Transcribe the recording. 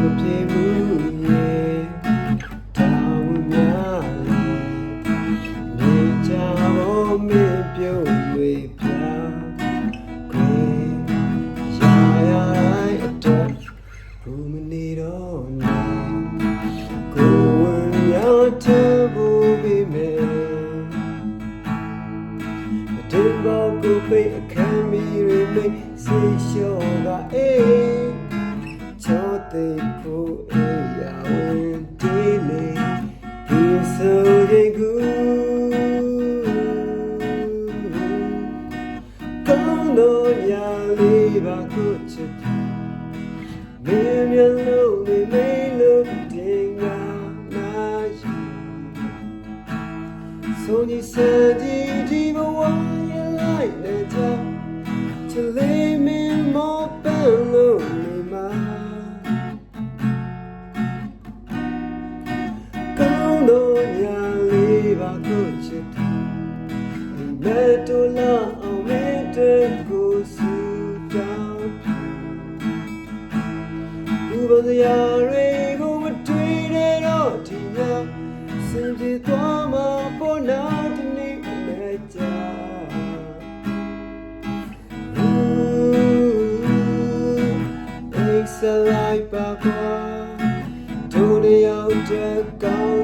မပြေဘူးရဲ့တောင်းများလေနေကြဖို့မပြုံးဝေပြခွေရာရာတိုင်းအတွက်ဘူးမနေတော့နေကိုယ်ဝင်ရောက်ထဖို့ပြီးမယ်ဒီဘောကိုပိတ်အခမ်းမီရမိတ်စေလျှော့ကအေး သိကိုအေးရဝင်ဒီလေးဒီဆိုရေကူကောင်းလို့ရလေးပါကိုချစ်တယ်မင်းမျက်လုံးတွေမိန်လို့တင်ငါမရှိဆိုနေစဒီဒီဘဝရလိုက်နေကြချလေးမင်းမောပန်လို့ ပါကိုချစ်သူအိမ်မက်တို့လာအောင်မင်းတွေကိုစူတောင်းဘူးပစရာတွေကိုမတွေ့တဲ့တော့ဒီညစင်ပြေသွားမှာပေါ်နာတနေ့မဲ့ကြဆလိုက်ပါကွာတို့ရောက်တဲ့ကောင်း